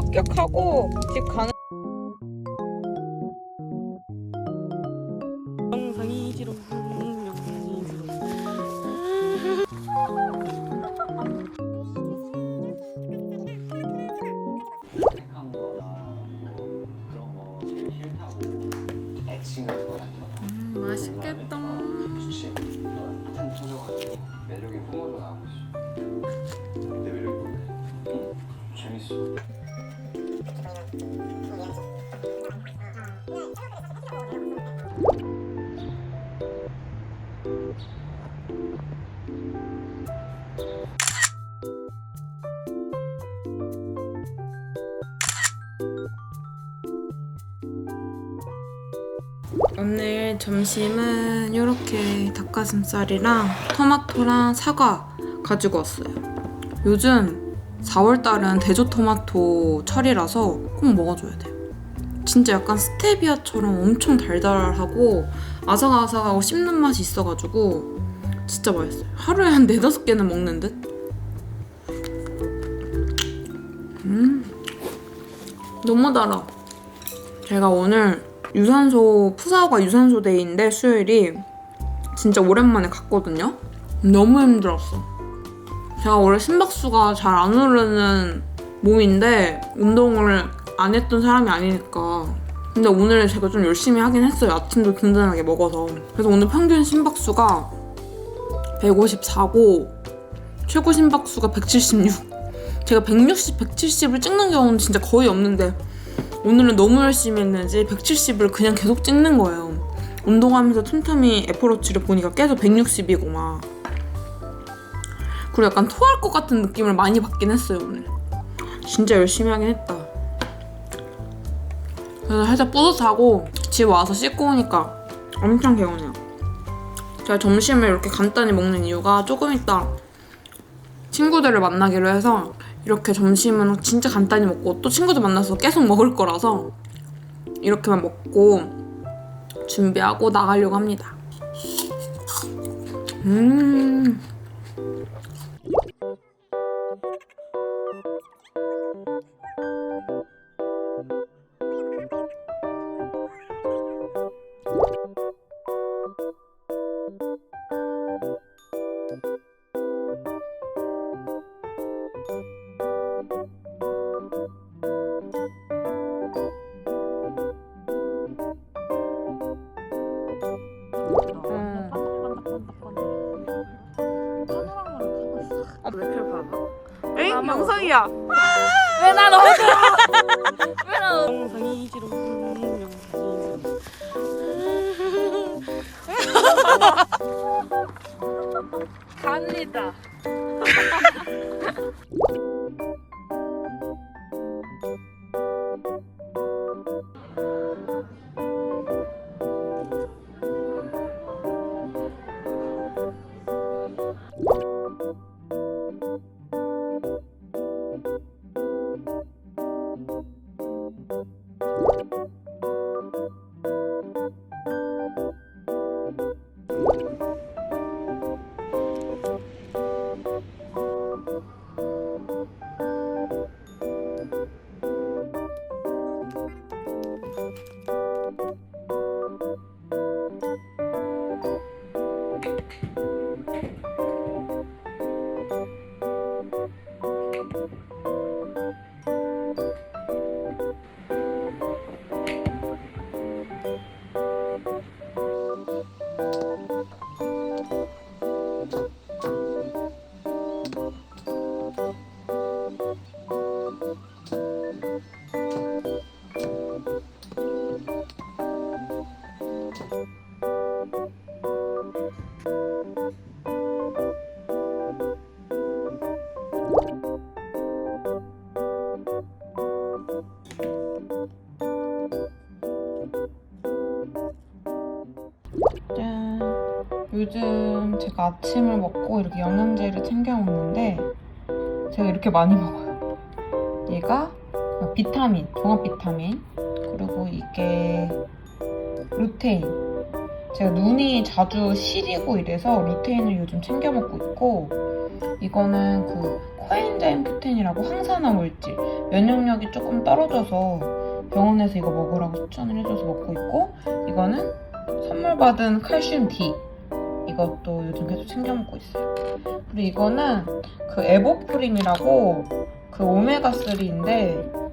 합격하고 집 가는 오늘 점심은 이렇게 닭가슴살이랑 토마토랑 사과 가지고 왔어요. 요즘 4월달은 대조토마토 철이라서 꼭 먹어줘야 돼요. 진짜 약간 스테비아처럼 엄청 달달하고 아삭아삭하고 씹는 맛이 있어가지고 진짜 맛있어요. 하루에 한 4, 5개는 먹는 듯? 음, 너무 달아. 제가 오늘 유산소 푸사오가 유산소 데이인데 수요일이 진짜 오랜만에 갔거든요. 너무 힘들었어. 제가 원래 심박수가 잘 안 오르는 몸인데 운동을 안 했던 사람이 아니니까. 근데 오늘 제가 좀 열심히 하긴 했어요. 아침도 든든하게 먹어서. 그래서 오늘 평균 심박수가 154고 최고 심박수가 176. 제가 160, 170을 찍는 경우는 진짜 거의 없는데 오늘은 너무 열심히 했는지 170을 그냥 계속 찍는 거예요. 운동하면서 틈틈이 애플워치를 보니까 계속 160이고 막. 그리고 약간 토할 것 같은 느낌을 많이 받긴 했어요, 오늘. 진짜 열심히 하긴 했다. 그래서 살짝 뿌듯하고 집 와서 씻고 오니까 엄청 개운해요. 제가 점심을 이렇게 간단히 먹는 이유가 조금 있다 친구들을 만나기로 해서 이렇게 점심은 진짜 간단히 먹고 또 친구들 만나서 계속 먹을 거라서 이렇게만 먹고 준비하고 나가려고 합니다. 음. 엥? 영상이야. 왜난 어디? 왜난 영상이 지롱 영상이 간리다. 요즘 제가 아침을 먹고 이렇게 영양제를 챙겨 먹는데 제가 이렇게 많이 먹어요. 얘가 비타민, 종합 비타민, 그리고 이게 루테인. 제가 눈이 자주 시리고 이래서 루테인을 요즘 챙겨 먹고 있고 이거는 그 코엔자임 큐텐이라고 항산화 물질 면역력이 조금 떨어져서 병원에서 이거 먹으라고 추천을 해줘서 먹고 있고 이거는 선물 받은 칼슘 D 이것도 요즘 계속 챙겨 먹고 있어요. 그리고 이거는 그 에보프림이라고 그 오메가 3인데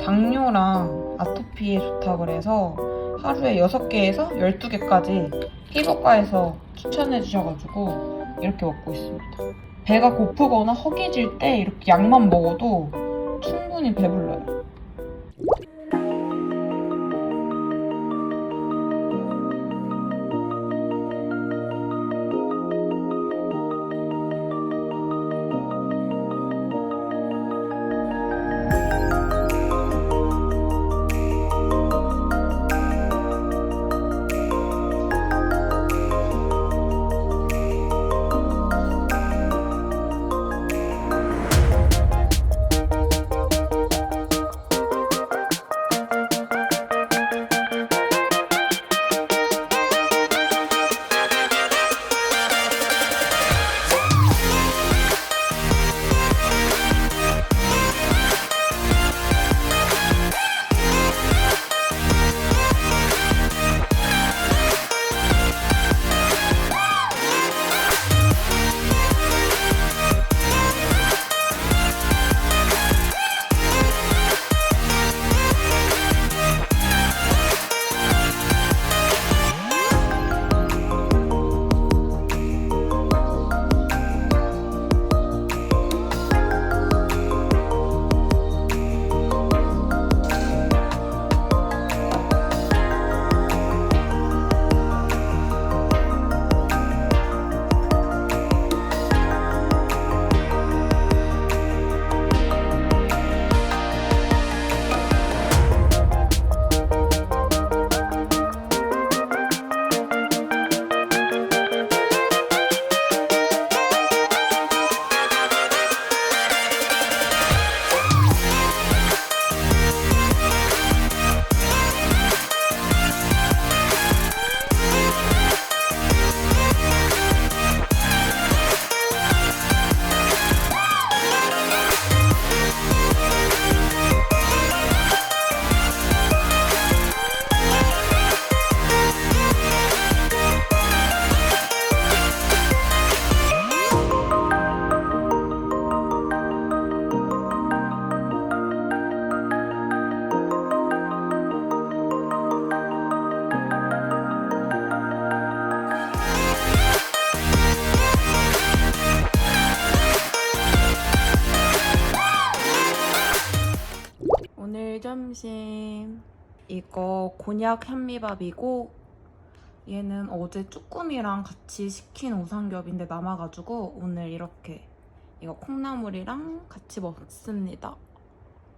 당뇨랑 아토피에 좋다 그래서 하루에 6개에서 12개까지 피부과에서 추천해 주셔가지고 이렇게 먹고 있습니다. 배가 고프거나 허기질 때 이렇게 약만 먹어도 충분히 배불러요. 점심 이거 곤약 현미밥이고 얘는 어제 쭈꾸미랑 같이 시킨 우삼겹인데 남아가지고 오늘 이렇게 이거 콩나물이랑 같이 먹습니다.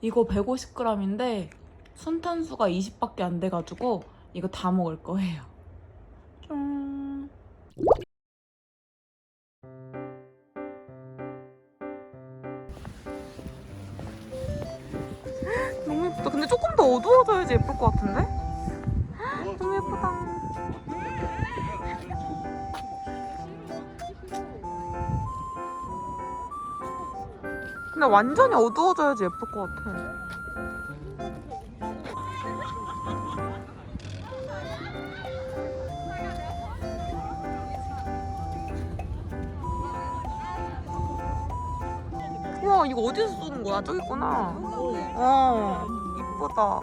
이거 150g인데 순탄수가 20밖에 안 돼가지고 이거 다 먹을 거예요. 어두워져야지 예쁠 것 같은데? 너무 예쁘다. 근데 완전히 어두워져야지 예쁠 것 같아. 우와 이거 어디서 쏘는 거야? 저기 있구나. 어 이쁘다.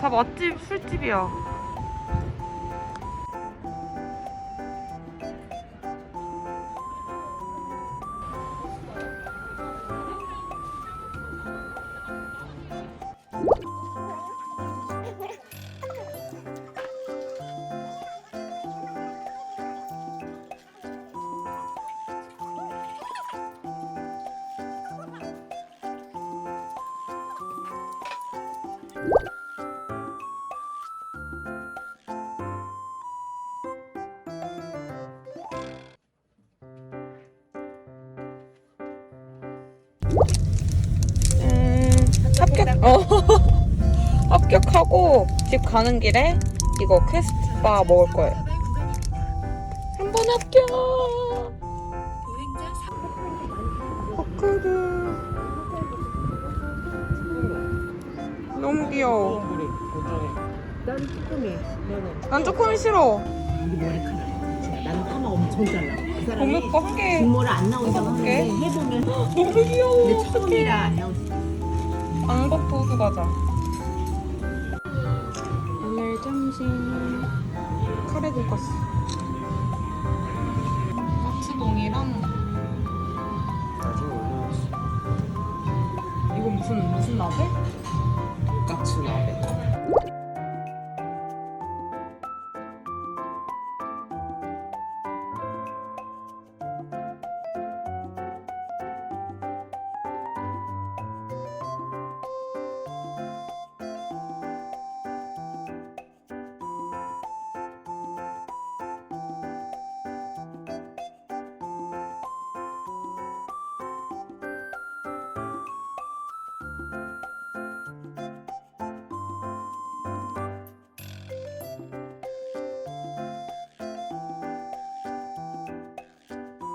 다 맛집 술집이야. 음, 합격. 어. 합격하고 집 가는 길에 이거 퀘스트바 먹을 거예요. 한 번 합격. 포크드. 너무 귀여워. 난 쭈꾸미. 난 조금 싫어. 우리 머리카락. 나는 파마 엄청 잘나. 그 너무 사람이 예뻐. 한 개. 안 나온다고? 하는데 해보면 너무 귀여워. 근데 처음이라 안 나오지. 왕복 도수 과자. 오늘 점심 카레 돈가스.